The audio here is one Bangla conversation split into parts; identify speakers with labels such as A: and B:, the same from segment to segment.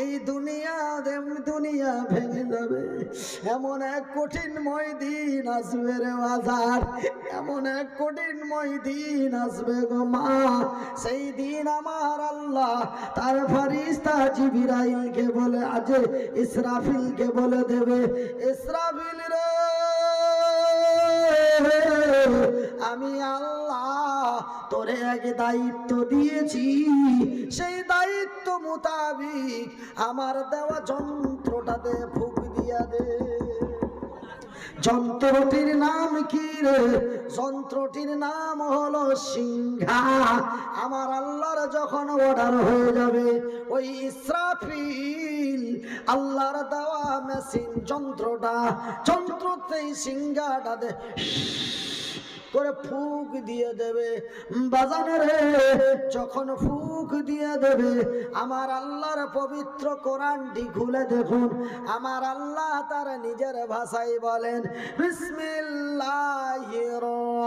A: এই দুনিয়া দুনিয়া ভেঙে যাবে, এমন এক কঠিনময় দিন আসবে রে বাজার, এমন এক কঠিনময় দিন আসবে গো মা। সেই দিন আমার আল্লাহ তার ফারিস্তা জিবিরাইলকে বলে, আজ ইসরাফিলকে বলে দেবে, ইসরাফিল রে, আমি আল্লাহ তোরে এক দায়িত্ব দিয়েছি, সেই দায়িত্ব মোতাবিক আমার দেওয়া যন্ত্রটাতে ফুক দিয়া দে। যন্ত্রটির নাম কি রে? যন্ত্রটির নাম হলো সিংহা। আমার আল্লাহর যখন অর্ডার হয়ে যাবে, ওই ইসরাফিল আল্লাহর দেওয়া মেশিন যন্ত্রটা, যন্ত্রতেই সিংহাটা দে করে ফুক দিয়ে দেবে। বাজানে রে, যখন ফুক দিয়ে দেবে, আমার আল্লাহর পবিত্র কোরআনটি খুলে দেখুন। আমার আল্লাহ তার নিজের ভাষায় বলেন, বিসমিল্লাহির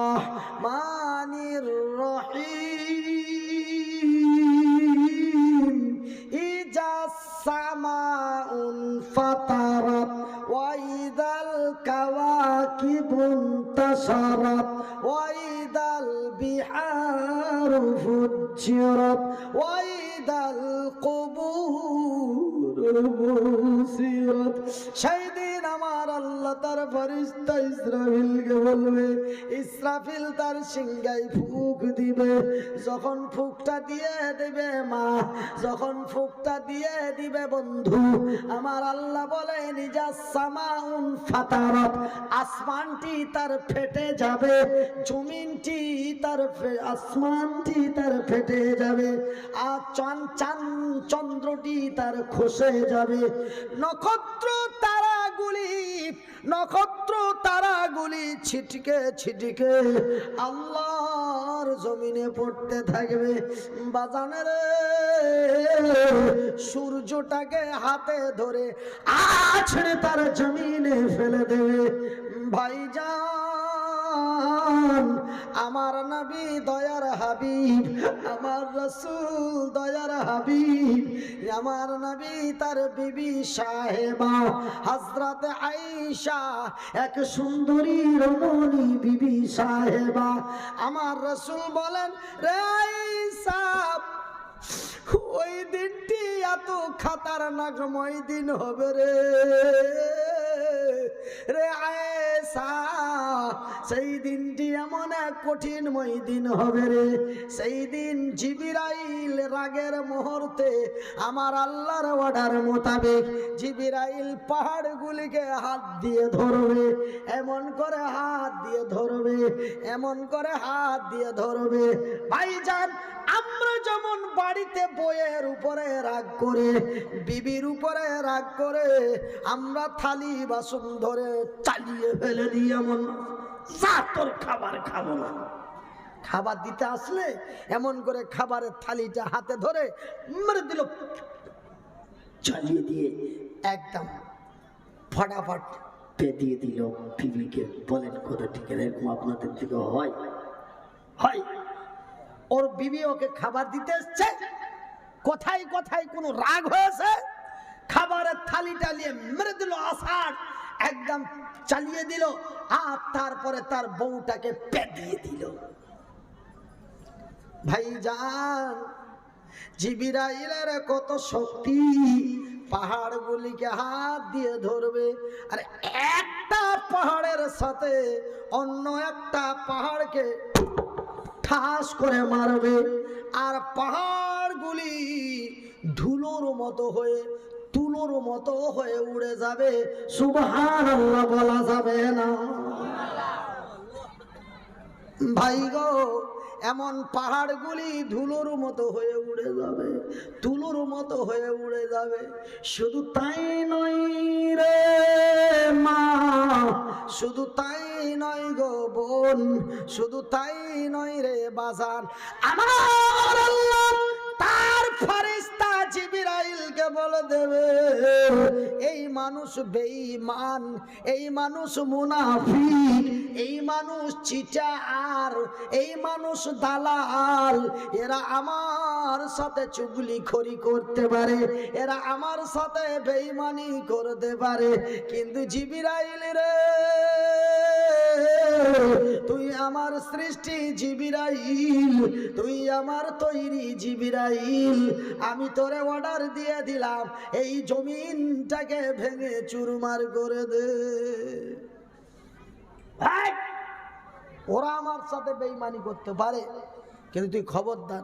A: রহমানির রহিম। ইজাস সামাউন ফাতারাত কাওয়া الكواكب انتشرت وإذا البحار فجرت وإذا القبور মুসিবত। আমার আল্লাহ তার ফরিস্তা ইসরাফিলকে বলবে, ইসরাফিল তার সিংহায় ফুক দিবে। যখন ফুকটা দিয়ে দিবে মা, যখন ফুকটা দিয়ে দিবে বন্ধু, আমার আল্লাহ বলে নিজা সামাউন ফাতারত আসমানটি তার ফেটে যাবে, জমিনটি তার আসমানটি তার ফেটে যাবে, আর চন্দ্রটি তার খসে যাবে। নক্ষত্র তারাগুলি নক্ষত্র তারাগুলি ছিটকে ছিটকে আল্লাহর জমিনে পড়তে থাকবে। বাজানের সূর্যটাকে হাতে ধরে আছড়ে তার জমিনে ফেলে দেবে। ভাইজান আমার নবী দয়ার হাবিব, আমার রসুল দয়ার হাবিব, আমার নবী তার বিবি সাহেবা হজরত আইসা এক সুন্দরী রমণী বিবি সাহেবা। আমার রসুল বলেন, রে আইসা ওই দিনটি এত খাতারনাকময় দিন হবে রে। রে আয়েশা সেই দিনটি এমন এক কঠিনময় দিন হবে রে। সেই দিন জিবিরাইল রাগের মুহূর্তে আমার আল্লাহর অর্ডার মোতাবেক জিবিরাইল পাহাড়গুলিকে হাত দিয়ে ধরবে, এমন করে হাত দিয়ে ধরবে, এমন করে হাত দিয়ে ধরবে। ভাইজান, আমরা যেমন বাড়িতে বইয়ের উপরে রাগ করে, বিবির উপরে রাগ করে, আমরা থালি বাসন ধরে চালিয়ে ফেলে দিই এমন। খাবার খাব না। খাবার দিতে আসলে এমন করে খাবারের থালিটা হাতে ধরে মেরে দিল। চালিয়ে দিয়ে একদম ফটাফট পে দিয়ে দিল। বিবিকে বলেন, কোথা ঠিক এরকম আপনাদের দিকে হয়? হয়। ওর বিবি ওকে খাবার দিতে এসছে। কোথায় কোথায় কোনো রাগ হয়েছে? খাবারের থালিটা নিয়ে মেরে দিল আষাঢ়। একদম চালিয়ে দিল, আর তারপরে তার বউটাকে পে দিয়ে দিল। ভাইজান, জিবিরাইলের কত শক্তি, পাহাড়গুলিকে হাত দিয়ে ধরবে, আর একটা পাহাড়ের সাথে অন্য একটা পাহাড়কে ঠাস করে মারবে, আর পাহাড়গুলি ধুলোর মতো হয়ে তুলোর মতো হয়ে উড়ে যাবে। সুবহান আল্লাহ বলা যাবে না। ভাই গো, এমন পাহাড়গুলি ধুলোর মতো হয়ে উড়ে যাবে, তুলোর মতো হয়ে উড়ে যাবে। শুধু তাই নয় রে মা, শুধু তাই নয় গো বোন, শুধু তাই নয় রে বাজার আমার আল্লাহ বলে দেবে, এই মানুষ বেঈমান, এই মানুষ মুনাফিক, এই মানুষ চিটা আর এই মানুষ দালাল, এরা আমার সাথে চুগলি খড়ি করতে পারে, এরা আমার সাথে বেঈমানি করতে পারে। কিন্তু জিবিরাইল রে তুই আমার সৃষ্টি জিবিরাইল, তুই আমার তৈরি জিবিরাইল। আমি তোরে অর্ডার দিয়ে দিলাম, এই জমিনটাকে ভেঙে চুরমার করে দে। ওরা আমার সাথে বেইমানি করতে পারে, কিন্তু তুই খবরদার।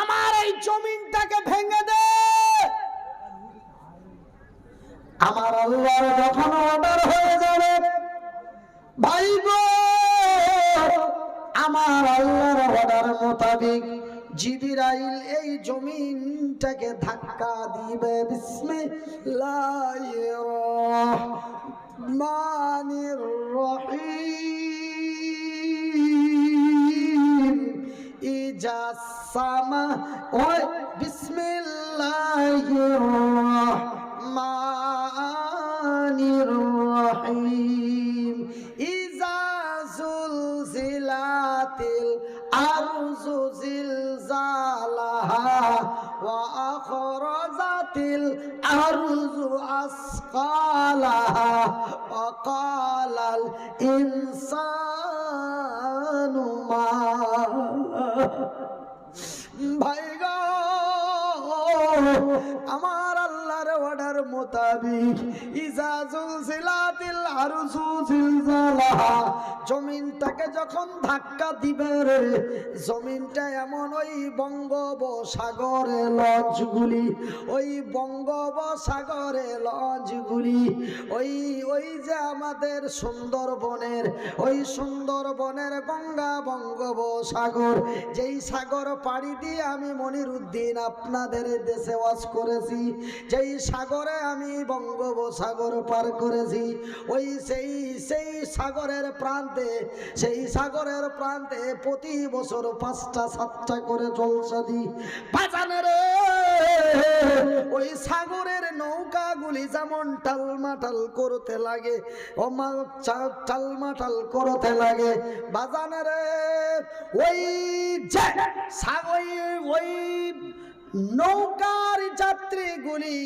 A: আমার এই জমিনটাকে ভেঙে দে। আমার আল্লাহর যখন অর্ডার হয়ে আমার আল্লাহর অর্ডার মোতাবেক এই জমিনটাকে ধাক্কা দিবে। বিসমিল্লাহির রহমানির রহিম। ইজা সামা, ওই বিসমিল্লাহির রহমানির রহিম। আরজু আসকালাহা ইনসান মোতাবিক। জমিনটাকে যখন ধাক্কা দিবে রে, জমিনটা এমন ওই বঙ্গোপসাগরে লঞ্চগুলি, ওই বঙ্গোপসাগরে লঞ্চগুলি, ওই ওই যে আমাদের সুন্দরবনের, ওই সুন্দরবনের গঙ্গা বঙ্গোপসাগর, যেই সাগর পাড়ি দিয়ে আমি মনির উদ্দিন আপনাদের দেশে ওয়াজ করেছি, যেই সাগরে আমি বঙ্গোপসাগর পার করেছি। ওই সেই সেই সাগরের প্রান্তে, সেই সাগরের প্রান্তে প্রতি বছর পাঁচটা, সাতটা করে জলসা দিই। বাজানে রে! ওই সাগরের নৌকাগুলি যেমন টালমাটাল করতে লাগে মা টালমাটাল করতে লাগে। বাজানে রে! ওই যে সা- ওই ওই নৌকার যাত্রীগুলি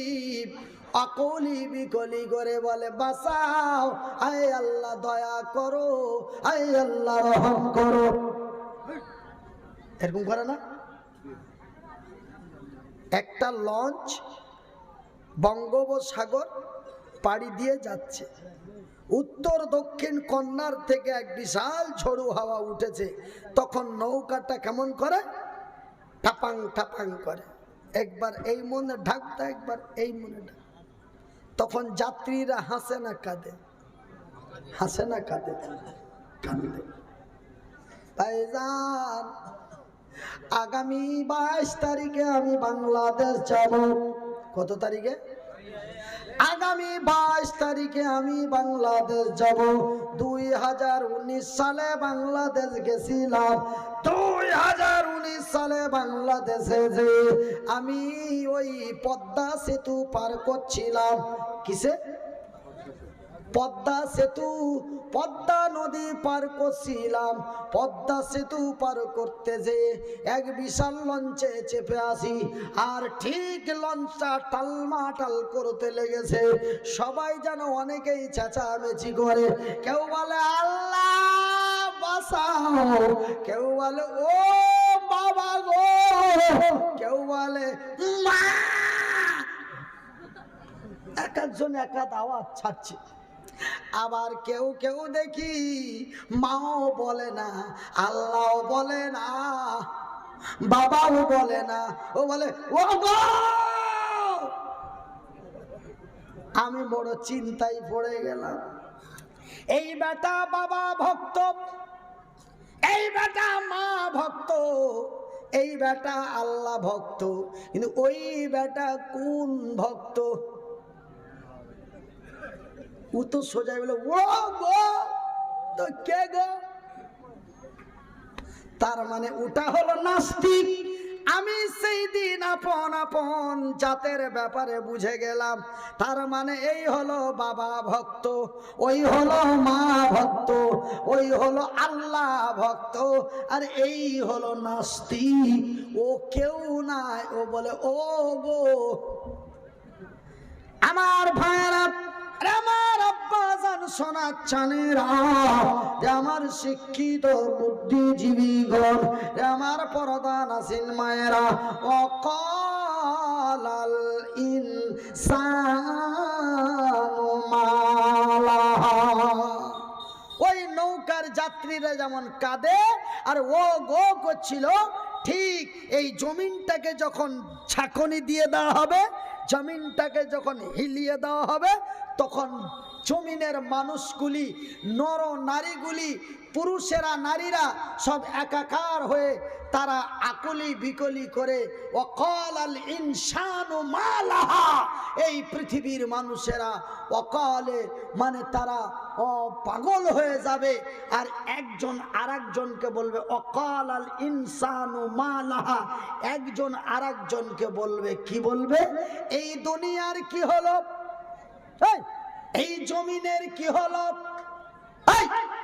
A: অকলি বিকলি করে বলে, বাঁচাও। আয় আল্লাহ, দয়া করো। আয় আল্লাহ, রহম করো। এরকম করে না? একটা লঞ্চ বঙ্গোপসাগর পাড়ি দিয়ে যাচ্ছে। উত্তর দক্ষিণ কন্যার থেকে এক বিশাল ঝড়ু হাওয়া উঠেছে। তখন নৌকাটা কেমন করে? টাপাং টাপাং করে। একবার এই মনে ঢাকতে একবার এই মনে ঢাক তখন যাত্রীরা হাসে না কাঁদে। হাসে না কাঁদে। কাঁদে। ভাইজান, আগামী বাইশ তারিখে আমি বাংলাদেশ যাব। কত তারিখে? আগামী বাইশ তারিখে আমি বাংলাদেশ যাব। দুই হাজার উনিশ সালে বাংলাদেশ গেছিলাম। উনিশ সালে বাংলাদেশে যে আমি ওই পদ্মা সেতু পার করছিলাম, কিসে? পদ্মা সেতু, পদ্মা নদী পার করছিলাম। পদ্মা সেতু পার করতে যে এক বিশাল লঞ্চে চেপে আসি, আর ঠিক লঞ্চটা টালমাটাল করতে লেগেছে। সবাই যেন অনেকেই চেঁচামেচি করে, কেউ বলে, আল্লাহ! বাঁচাও কেউ বলে, ও বাবা গো। কেউ বলে এক একজন এক এক আওয়াজ ছাড়ছে। আবার কেউ কেউ দেখি, মাও বলে না আল্লাহও বলে না, বাবাও বলে না। ও বলে, ও আমি বড় চিন্তায় পড়ে গেলাম। এই বেটা বাবা ভক্ত ভক্ত, এই বেটা আল্লাহ ভক্ত, কিন্তু ওই বেটা কোন ভক্ত? ও তো সোজা বলে তো কে গো? তার মানে ওটা হলো নাস্তিক। আমি সেই দিন আপন আপন জাতের ব্যাপারে বুঝে গেলাম। তার মানে এই হলো বাবা ভক্ত, ওই হলো মা ভক্ত, ওই হলো আল্লাহ ভক্ত, আর এই হলো নাস্তি। ও কেউ নাই, ও বলে, ও গো, আমার ভাইয়েরা আরে সোনার আমার শিক্ষিত বুদ্ধিজীবী গণ যে আমার পরদান আসিন মায়েরা অকাল ইনসানু মালাহা ওই নৌকার যাত্রীরা যেমন কাঁদে, আর ও গো করছিল, ঠিক এই জমিনটাকে যখন ছাকনি দিয়ে দেওয়া হবে, জমিনটাকে যখন হিলিয়ে দেওয়া হবে, তখন জমিনের মানুষগুলি নর নারীগুলি পুরুষেরা নারীরা সব একাকার হয়ে তারা আকলি বিকলি করে অকল আল ইনসানু মালাহা। এই পৃথিবীর মানুষেরা অকলে মানে তারা পাগল হয়ে যাবে। আর একজন আরেকজনকে বলবে অকাল আল ইনসানু মালাহা। একজন আরেকজনকে বলবে কি বলবে? এই দুনিয়ার কি হলো? এই, এই জমিনের কি হলো?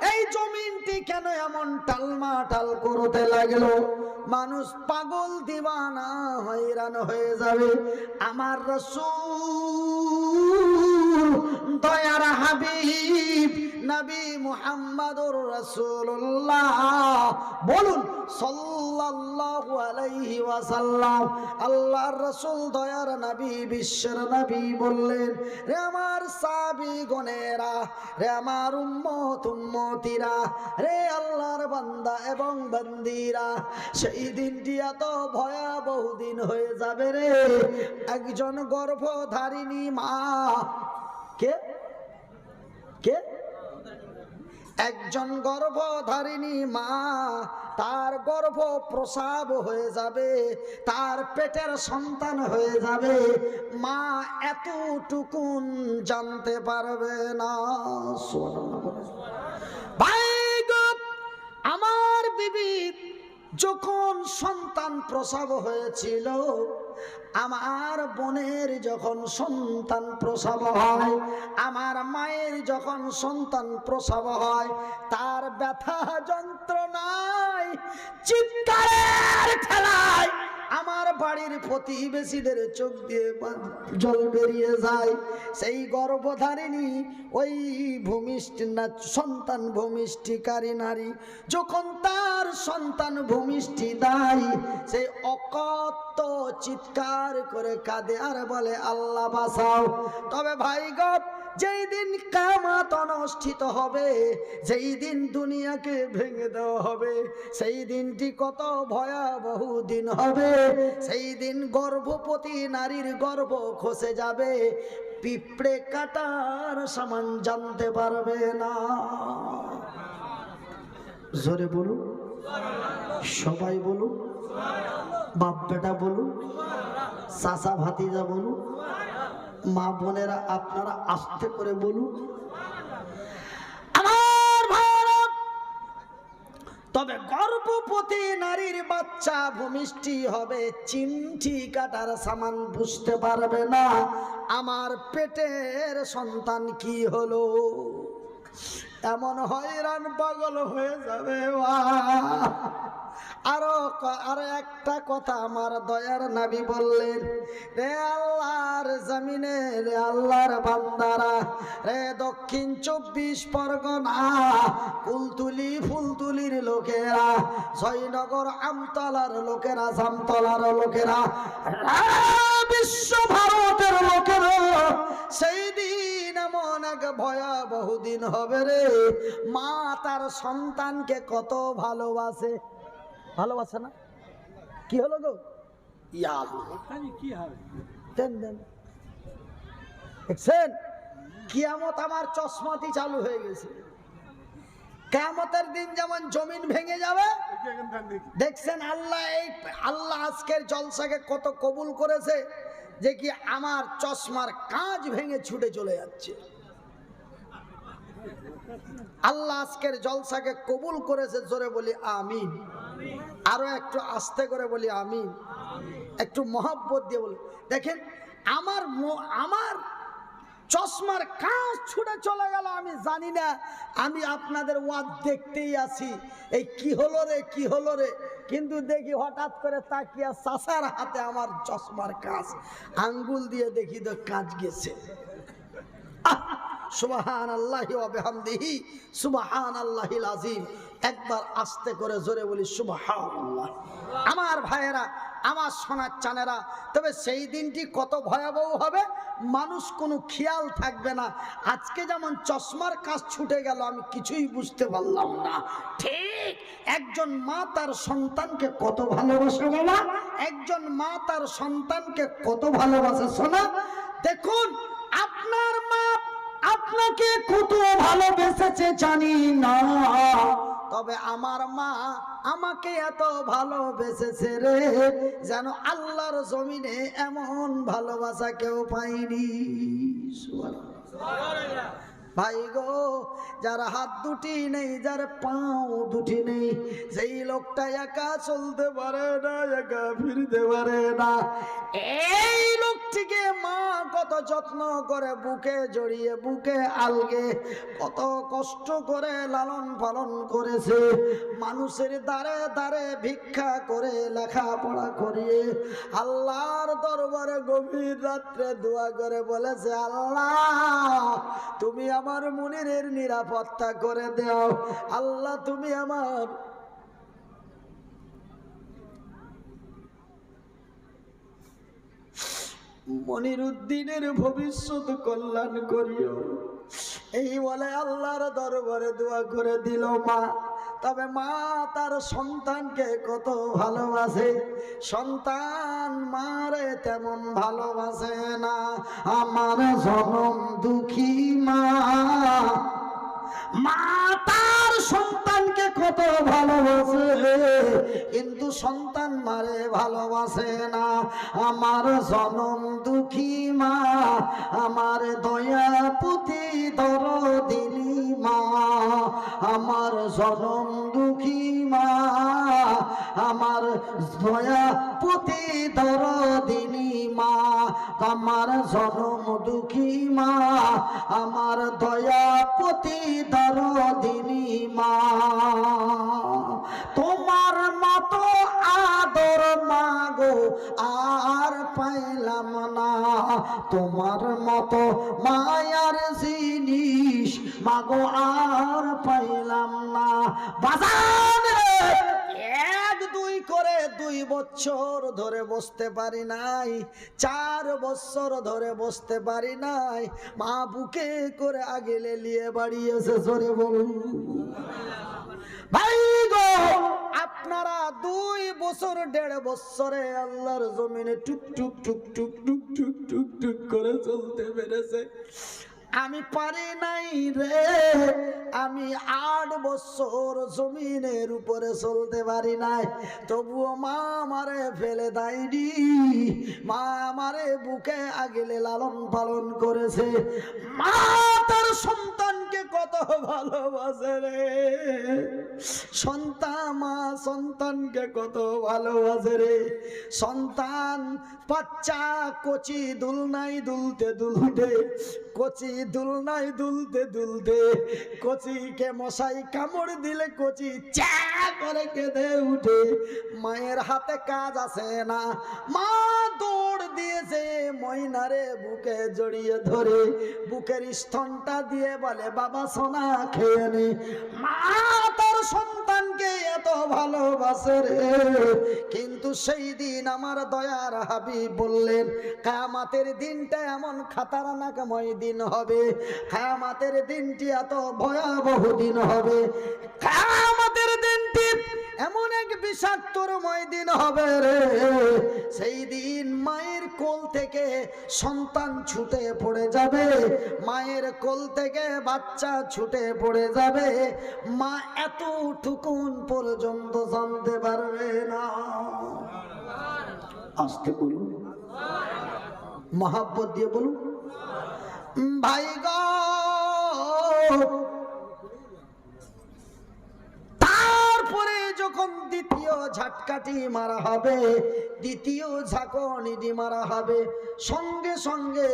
A: এই, জমিনটি কেন এমন টালমাটাল করতে লাগল? মানুষ পাগল দিবানা হয়রান হয়ে যাবে। আমার রসুল দয়ার হাবিব নবী মুহাম্মাদুর রাসূলুল্লাহ। বলুন, সাল্লাল্লাহু আলাইহি ওয়াসাল্লাম আল্লাহর রাসূল দয়ার নবী, বিশ্বের নবী বললেন, রে আমার সাহাবী গণেরা, রে আমার উম্মত উম্মতিরা, রে আল্লাহর বান্দা এবং বান্দিরা, সেই দিনটি এত ভয়াবহ দিন হয়ে যাবে রে। একজন গর্ভধারিণী মা কে? একজন গর্ভধারিণী মা, তার গর্ভ প্রসাব হয়ে যাবে, তার পেটের সন্তান হয়ে যাবে। মা এতটুকুন জানতে পারবে না। আমার বিবি যখন সন্তান প্রসব হয়েছিল, আমার বোনের যখন সন্তান প্রসব হয়, আমার মায়ের যখন সন্তান প্রসব হয়, তার ব্যথা যন্ত্রণায়, চিৎকারের ঠেলায় আমার বাড়ির প্রতিবেশীদের চোখ দিয়ে জল বেরিয়ে যায়। সেই গর্ভধারিণী ওই ভূমিষ্ঠি না সন্তান ভূমিষ্ঠিকারী নারী যখন তার সন্তান ভূমিষ্ঠি দেয় সেই অকত চিৎকার করে কাঁদে আর বলে, আল্লাহ বাসাও তবে ভাই গপ যেই দিন কামাত অনুষ্ঠিত হবে, যেই দিন দুনিয়াকে ভেঙে দেওয়া হবে, সেই দিনটি কত ভয়াবহ দিন হবে। সেই দিন গর্ভবতী নারীর গর্ভ খসে যাবে, পিঁপড়ে কাটার সামান জানতে পারবে না। জোরে বলুন, সবাই বলুন বাপ বেটা বলুন চাচা ভাতিজা বলুন মা বোনেরা আপনারা আস্তে করে বলুন। তবে গর্ভবতী নারীর বাচ্চা ভূমিষ্ঠি হবে, চিমটি কাটার সামান বুঝতে পারবে না। আমার পেটের সন্তান কি হলো? এমন হয়রান পাগল হয়ে যাবে আরও আরও একটা কথা আমার দয়ার নাবি বললেন, রে আল্লাহর জমিনে, রে আল্লাহর বান্দারা, রে দক্ষিণ চব্বিশ পরগনা, কুলতুলি ফুলতুলির লোকেরা, জয়নগর আমতলার লোকেরা, জামতলার লোকেরা বিশ্ব ভারতের লোকেরা, সেই দিন এক ভয়াবহ দিন হবে রে। মা তার সন্তানকে কত ভালোবাসে। ভালোবাসে না? কি হলো গো? ইয়া আল্লাহ। দেন দেন। দেখছেন? কিয়ামত আমার চশমাতি চালু হয়ে গেছে। কেয়ামতের দিন যেমন জমিন ভেঙে যাবে দেখছেন আল্লাহ এই আল্লাহ আজকের জলসাকে কত কবুল করেছে যে কি আমার চশমার কাঁচ ভেঙে ছুটে চলে যাচ্ছে। আল্লাহ আজকের জলসাকে কবুল করেছে, জোরে বলি আমিন। আরও একটু আস্তে করে বলি আমি একটু মহব্বত দিয়ে বলি। দেখেন, আমার আমার চশমার কাজ ছুটে চলে গেল, আমি জানি না, আমি আপনাদের ওয়াদ দেখতেই আছি। এই কি হলো রে, কি হলো রে? কিন্তু দেখি হঠাৎ করে তাকিয়া চাষার হাতে আমার চশমার কাজ আঙ্গুল দিয়ে দেখি তো কাজ গেছে। সুবাহান আল্লাহি ওয়াবিহামদিহি সুবাহান আল্লাহিল আজিম একবার আস্তে করে জোরে বলি সুবাহান আল্লাহ আমার ভাইয়েরা, আমার সোনার চানেরা, তবে সেই দিনটি কত ভয়াবহ হবে, মানুষ কোনো খেয়াল থাকবে না। আজকে যেমন চশমার কাজ ছুটে গেল, আমি কিছুই বুঝতে পারলাম না। ঠিক, একজন মা তার সন্তানকে কত ভালোবাসে বাবা? একজন মা তার সন্তানকে কত ভালোবাসে শোনা দেখুন, আপনার মা আপনাকে কত ভালোবেসেছে জানি না তবে আমার মা আমাকে এত ভালোবেসেছে রে, যেন আল্লাহর জমিনে এমন ভালোবাসা কেউ পাইনি সুবহানাল্লাহ। ভাই গো, যার হাত দুটি নেই, যার পাও দুটি নেই সেই লোকটা একা চলতে পারে না, একা ফিরতে পারে না। এই লোকটিকে মা কত যত্ন করে বুকে জড়িয়ে, বুকে আলগে কত কষ্ট করে লালন পালন করেছে। মানুষের দ্বারে দ্বারে ভিক্ষা করে লেখাপড়া করিয়ে আল্লাহর দরবারে গভীর রাত্রে দোয়া করে বলেছে, আল্লাহ, তুমি আমার মনিরের নিরাপত্তা করে দাও। আল্লাহ, তুমি আমার মনির উদ্দিনের ভবিষ্যৎ কল্যাণ করিও। এই বলে আল্লাহর দরবারে দোয়া করে দিল, মা। তবে মা তার সন্তানকে কত ভালোবাসে? সন্তান মারে তেমন ভালোবাসে না। আমার জনম দুঃখী মা। মা তার সন্তানকে কত ভালোবাসে? কিন্তু সন্তান মারে ভালোবাসে না। আমার জনম দুঃখী মা। আমার দয়া পুতি দরদিনী মা, আমার জনম দুঃখী মা, আমার দয়া পুতি দরদিনী মা, আমার জনম দুঃখী মা, আমার দয়া পতি দরদিনী মা। তোমার মতো আদর মাগো আর পাইলাম না। তোমার মতো মায়ার জিনিস মাগো আর পাইলাম না। দুই করে দুই বছর ধরে বসতে পারি নাই, চার বছর ধরে বসতে পারি নাই, মা বুকে করে আগে লেলিয়ে বাড়ি এসে সরে বলুন। ভাই গো, আপনারা দুই বছর, দেড় বছরে আল্লাহর জমিনে টুক টুক টুক টুক টুক টুক টুক টুক করে চলতে পেরেছে। আমি পারি নাই রে। আমি আট বছর জমিনের উপরে চলতে পারি নাই। তবুও মা আমারে ফেলে দেয়নি। মা আমারে বুকে আগেলে লালন পালন করেছে। মা তার সন্তানকে কত ভালোবাসে রে। সন্তান মা সন্তানকে কত ভালোবাসে রে। সন্তান বাচ্চা, কচি দুলনাই দুলতে দুলতে, কচি দুলনাই দুলতে দুলতে, কচিকে মশাই কামড় দিলে কচি চা করে কেঁদে উঠে। মায়ের হাতে কাজ আছে না। মা দৌড় দিয়েছে ময়নারে বুকে জড়িয়ে ধরে, বুকের স্তনটা দিয়ে বলে, বাবা, সোনা খেয়ে নে। মা তার সন্তানকে এত ভালোবাসে রে। কিন্তু সেই দিন আমার দয়ার হাবি বললেন, কায়ামাতের দিনটা এমন খাতারানাকময় দিন হবে, কায়ামাতের দিনটি এত ভয়াবহ দিন হবে। কায়ামাতের দিনটি এমন এক বিষাক্তরময় দিন হবে রে। সেই দিন মায়ের কোল থেকে সন্তান ছুটে পড়ে যাবে। মায়ের কোল থেকে বাচ্চা ছুটে পড়ে যাবে। মা এত এতটুকুন পর্যন্ত জানতে পারবে না। আসতে বলুন। মহাব্বত দিয়ে বলুন। ভাই গো তারপরে যখন দ্বিতীয় ঝাটকাটি মারা হবে, দ্বিতীয় ঝাঁকনিটি মারা হবে, সঙ্গে সঙ্গে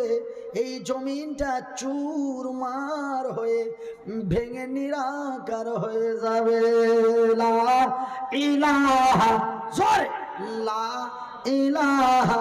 A: এই জমিনটা চুরমার হয়ে ভেঙে নিরাকার হয়ে যাবে। লা ইলাহা লা ইলাহা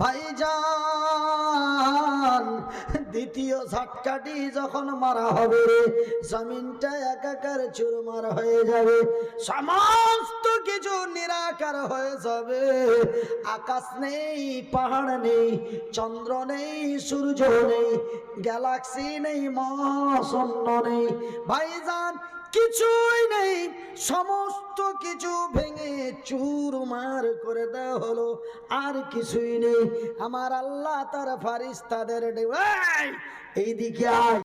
A: ভাইজান, দ্বিতীয় ঝটকাটি যখন মারা হবে জমিনটা একাকার চুরমার হয়ে যাবে, সমস্ত কিছু নিরাকার হয়ে যাবে। আকাশ নেই, পাহাড় নেই, চন্দ্র নেই, সূর্য নেই, গ্যালাক্সি নেই, মহাশূন্য নেই। ভাইজান কিছুই নেই। সমস্ত কিছু ভেঙে চুরমার করে দেওয়া হলো। আর কিছুই নেই। আমার আল্লাহ তার ফারিস্তাদের এইদিকে আয়।